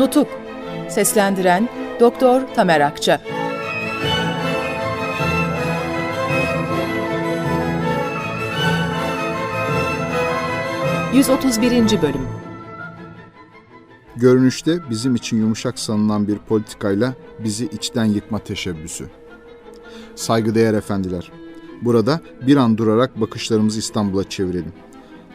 Nutuk Seslendiren Doktor Tamer Akça 131. Bölüm Görünüşte bizim için yumuşak sanılan bir politikayla bizi içten yıkma teşebbüsü. Saygıdeğer efendiler, burada bir an durarak bakışlarımızı İstanbul'a çevirelim.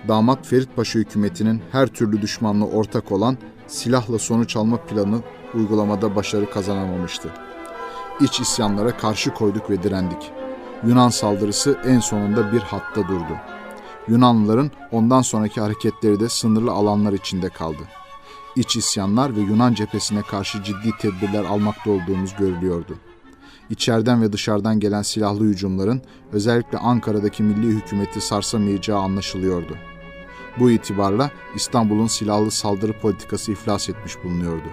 Damat Ferit Paşa hükümetinin her türlü düşmanla ortak olan silahla sonuç alma planı uygulamada başarı kazanamamıştı. İç isyanlara karşı koyduk ve direndik. Yunan saldırısı en sonunda bir hatta durdu. Yunanlıların ondan sonraki hareketleri de sınırlı alanlar içinde kaldı. İç isyanlar ve Yunan cephesine karşı ciddi tedbirler almakta olduğumuz görülüyordu. İçeriden ve dışarıdan gelen silahlı hücumların özellikle Ankara'daki milli hükümeti sarsamayacağı anlaşılıyordu. Bu itibarla İstanbul'un silahlı saldırı politikası iflas etmiş bulunuyordu.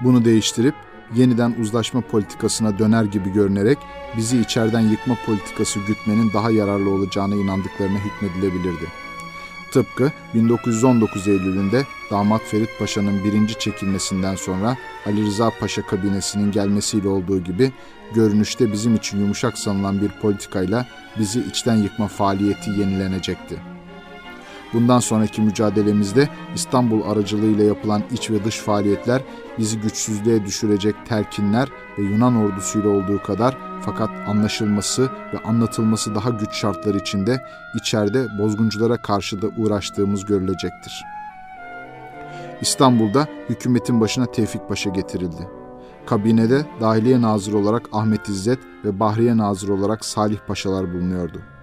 Bunu değiştirip yeniden uzlaşma politikasına döner gibi görünerek bizi içeriden yıkma politikası gütmenin daha yararlı olacağına inandıklarına hükmedilebilirdi. Tıpkı 1919 Eylül'ünde damat Ferit Paşa'nın birinci çekilmesinden sonra Ali Rıza Paşa kabinesinin gelmesiyle olduğu gibi görünüşte bizim için yumuşak sanılan bir politikayla bizi içten yıkma faaliyeti yenilenecekti. Bundan sonraki mücadelemizde İstanbul aracılığıyla yapılan iç ve dış faaliyetler bizi güçsüzlüğe düşürecek telkinler ve Yunan ordusuyla olduğu kadar fakat anlaşılması ve anlatılması daha güç şartlar içinde içeride bozgunculara karşı da uğraştığımız görülecektir. İstanbul'da hükümetin başına Tevfik Paşa getirildi. Kabinede Dahiliye Nazırı olarak Ahmet İzzet ve Bahriye Nazırı olarak Salih Paşalar bulunuyordu.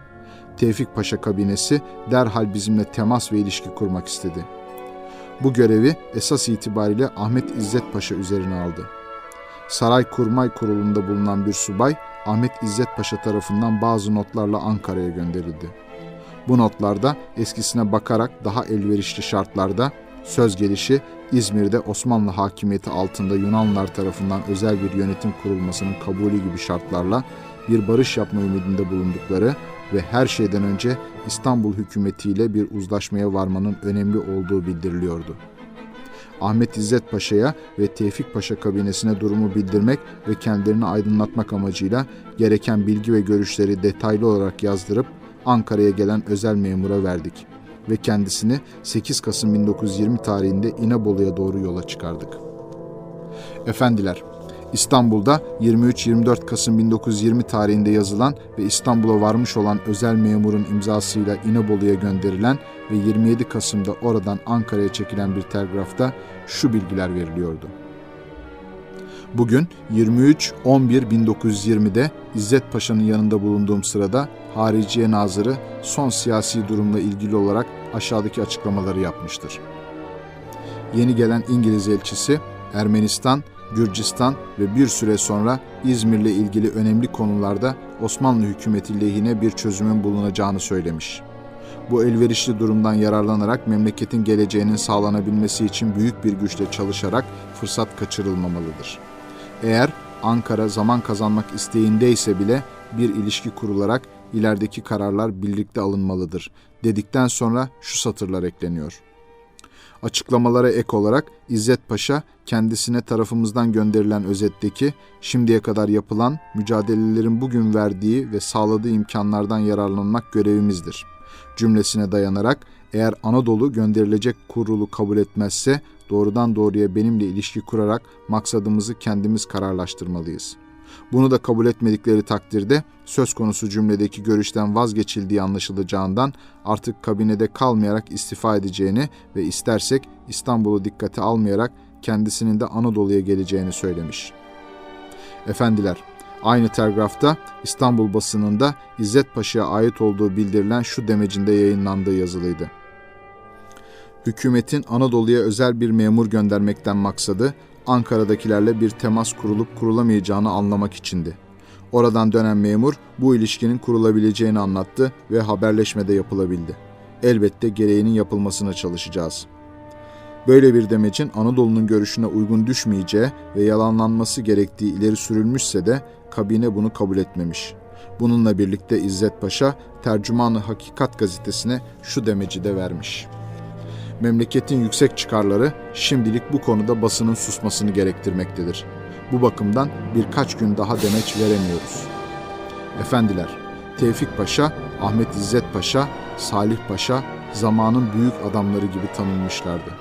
Tevfik Paşa kabinesi derhal bizimle temas ve ilişki kurmak istedi. Bu görevi esas itibariyle Ahmet İzzet Paşa üzerine aldı. Saray Kurmay Kurulu'nda bulunan bir subay Ahmet İzzet Paşa tarafından bazı notlarla Ankara'ya gönderildi. Bu notlarda eskisine bakarak daha elverişli şartlarda söz gelişi İzmir'de Osmanlı hakimiyeti altında Yunanlılar tarafından özel bir yönetim kurulmasının kabulü gibi şartlarla bir barış yapma ümidinde bulundukları ve her şeyden önce İstanbul hükümetiyle bir uzlaşmaya varmanın önemli olduğu bildiriliyordu. Ahmet İzzet Paşa'ya ve Tevfik Paşa kabinesine durumu bildirmek ve kendilerini aydınlatmak amacıyla gereken bilgi ve görüşleri detaylı olarak yazdırıp Ankara'ya gelen özel memura verdik ve kendisini 8 Kasım 1920 tarihinde İnebolu'ya doğru yola çıkardık. Efendiler, İstanbul'da 23-24 Kasım 1920 tarihinde yazılan ve İstanbul'a varmış olan özel memurun imzasıyla İnebolu'ya gönderilen ve 27 Kasım'da oradan Ankara'ya çekilen bir telgrafta şu bilgiler veriliyordu. Bugün 23-11-1920'de İzzet Paşa'nın yanında bulunduğum sırada Hariciye Nazırı son siyasi durumla ilgili olarak aşağıdaki açıklamaları yapmıştır. Yeni gelen İngiliz elçisi Ermenistan, Gürcistan ve bir süre sonra İzmir'le ilgili önemli konularda Osmanlı hükümeti lehine bir çözümün bulunacağını söylemiş. Bu elverişli durumdan yararlanarak memleketin geleceğinin sağlanabilmesi için büyük bir güçle çalışarak fırsat kaçırılmamalıdır. Eğer Ankara zaman kazanmak isteğindeyse bile bir ilişki kurularak ilerideki kararlar birlikte alınmalıdır dedikten sonra şu satırlar ekleniyor. Açıklamalara ek olarak İzzet Paşa kendisine tarafımızdan gönderilen özetteki şimdiye kadar yapılan mücadelelerin bugün verdiği ve sağladığı imkanlardan yararlanmak görevimizdir. Cümlesine dayanarak eğer Anadolu gönderilecek kurulu kabul etmezse doğrudan doğruya benimle ilişki kurarak maksadımızı kendimiz kararlaştırmalıyız. Bunu da kabul etmedikleri takdirde söz konusu cümledeki görüşten vazgeçildiği anlaşılacağından artık kabinede kalmayarak istifa edeceğini ve istersek İstanbul'u dikkate almayarak kendisinin de Anadolu'ya geleceğini söylemiş. Efendiler, aynı telgrafta İstanbul basınında İzzet Paşa'ya ait olduğu bildirilen şu demecinde yayınlandığı yazılıydı. Hükümetin Anadolu'ya özel bir memur göndermekten maksadı Ankara'dakilerle bir temas kurulup kurulamayacağını anlamak içindi. Oradan dönen memur bu ilişkinin kurulabileceğini anlattı ve haberleşmede yapılabildi. Elbette gereğinin yapılmasına çalışacağız. Böyle bir demecin Anadolu'nun görüşüne uygun düşmeyeceği ve yalanlanması gerektiği ileri sürülmüşse de kabine bunu kabul etmemiş. Bununla birlikte İzzet Paşa Tercümanı Hakikat gazetesine şu demeci de vermiş.'' Memleketin yüksek çıkarları şimdilik bu konuda basının susmasını gerektirmektedir. Bu bakımdan birkaç gün daha demeç veremiyoruz. Efendiler, Tevfik Paşa, Ahmet İzzet Paşa, Salih Paşa zamanın büyük adamları gibi tanınmışlardı.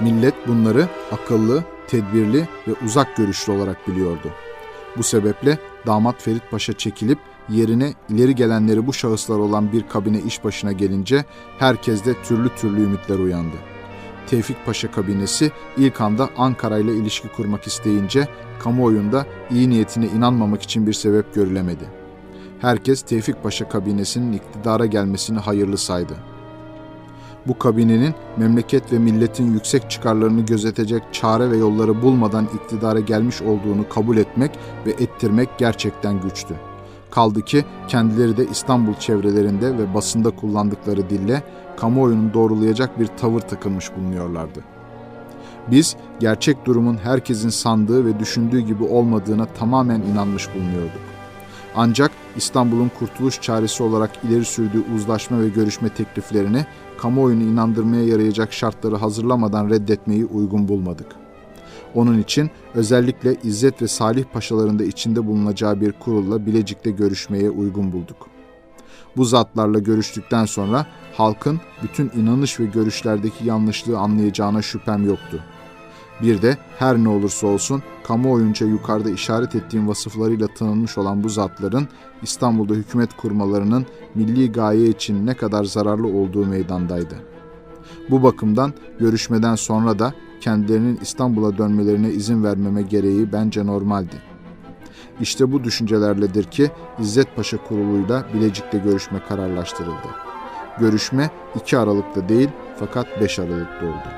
Millet bunları akıllı, tedbirli ve uzak görüşlü olarak biliyordu. Bu sebeple damat Ferit Paşa çekilip yerine ileri gelenleri bu şahıslar olan bir kabine iş başına gelince herkeste türlü türlü ümitler uyandı. Tevfik Paşa kabinesi ilk anda Ankara ile ilişki kurmak isteyince kamuoyunda iyi niyetine inanmamak için bir sebep görülemedi. Herkes Tevfik Paşa kabinesinin iktidara gelmesini hayırlı saydı. Bu kabinenin memleket ve milletin yüksek çıkarlarını gözetecek çare ve yolları bulmadan iktidara gelmiş olduğunu kabul etmek ve ettirmek gerçekten güçtü. Kaldı ki kendileri de İstanbul çevrelerinde ve basında kullandıkları dille kamuoyunun doğrulayacak bir tavır takılmış bulunuyorlardı. Biz gerçek durumun herkesin sandığı ve düşündüğü gibi olmadığına tamamen inanmış bulunuyorduk. Ancak İstanbul'un kurtuluş çaresi olarak ileri sürdüğü uzlaşma ve görüşme tekliflerini kamuoyunu inandırmaya yarayacak şartları hazırlamadan reddetmeyi uygun bulmadık. Onun için özellikle İzzet ve Salih Paşaların da içinde bulunacağı bir kurulla Bilecik'te görüşmeye uygun bulduk. Bu zatlarla görüştükten sonra halkın bütün inanış ve görüşlerdeki yanlışlığı anlayacağına şüphem yoktu. Bir de her ne olursa olsun kamuoyunca yukarıda işaret ettiğim vasıflarıyla tanınmış olan bu zatların İstanbul'da hükümet kurmalarının milli gaye için ne kadar zararlı olduğu meydandaydı. Bu bakımdan görüşmeden sonra da kendilerinin İstanbul'a dönmelerine izin vermeme gereği bence normaldi. İşte bu düşüncelerledir ki İzzet Paşa kuruluyla Bilecik'te görüşme kararlaştırıldı. Görüşme 2 Aralık'ta değil fakat 5 Aralık'ta oldu.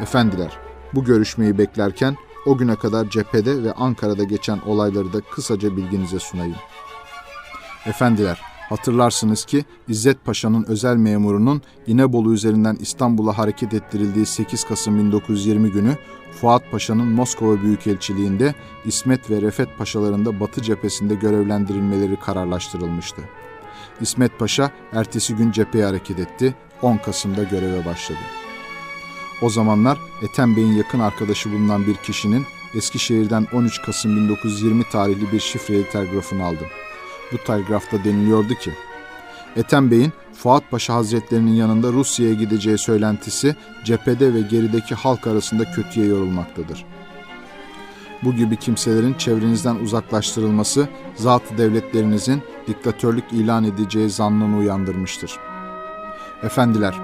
Efendiler, bu görüşmeyi beklerken o güne kadar cephede ve Ankara'da geçen olayları da kısaca bilginize sunayım. Efendiler, hatırlarsınız ki İzzet Paşa'nın özel memurunun İnebolu üzerinden İstanbul'a hareket ettirildiği 8 Kasım 1920 günü Fuat Paşa'nın Moskova Büyükelçiliğinde İsmet ve Refet Paşalarında Batı cephesinde görevlendirilmeleri kararlaştırılmıştı. İsmet Paşa ertesi gün cepheye hareket etti, 10 Kasım'da göreve başladı. O zamanlar Ethem Bey'in yakın arkadaşı bulunan bir kişinin Eskişehir'den 13 Kasım 1920 tarihli bir şifreli telgrafını aldım. Bu telgrafta deniliyordu ki, Ethem Bey'in Fuat Paşa Hazretlerinin yanında Rusya'ya gideceği söylentisi cephede ve gerideki halk arasında kötüye yorulmaktadır. Bu gibi kimselerin çevrenizden uzaklaştırılması zatı devletlerinizin diktatörlük ilan edeceği zannını uyandırmıştır. Efendiler,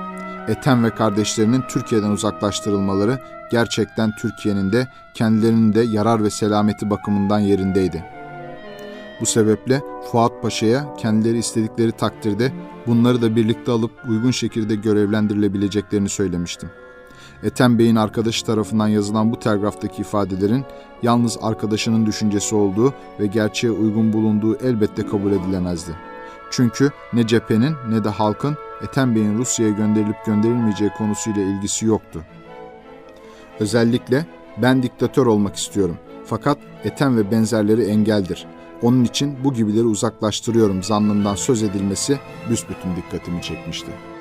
Ethem ve kardeşlerinin Türkiye'den uzaklaştırılmaları gerçekten Türkiye'nin de kendilerinin de yarar ve selameti bakımından yerindeydi. Bu sebeple Fuat Paşa'ya kendileri istedikleri takdirde bunları da birlikte alıp uygun şekilde görevlendirilebileceklerini söylemiştim. Ethem Bey'in arkadaşı tarafından yazılan bu telgraftaki ifadelerin yalnız arkadaşının düşüncesi olduğu ve gerçeğe uygun bulunduğu elbette kabul edilemezdi. Çünkü ne cephenin ne de halkın Ethem Bey'in Rusya'ya gönderilip gönderilmeyeceği konusuyla ilgisi yoktu. Özellikle ben diktatör olmak istiyorum fakat Ethem ve benzerleri engeldir. Onun için bu gibileri uzaklaştırıyorum zannından söz edilmesi büsbütün dikkatimi çekmişti.''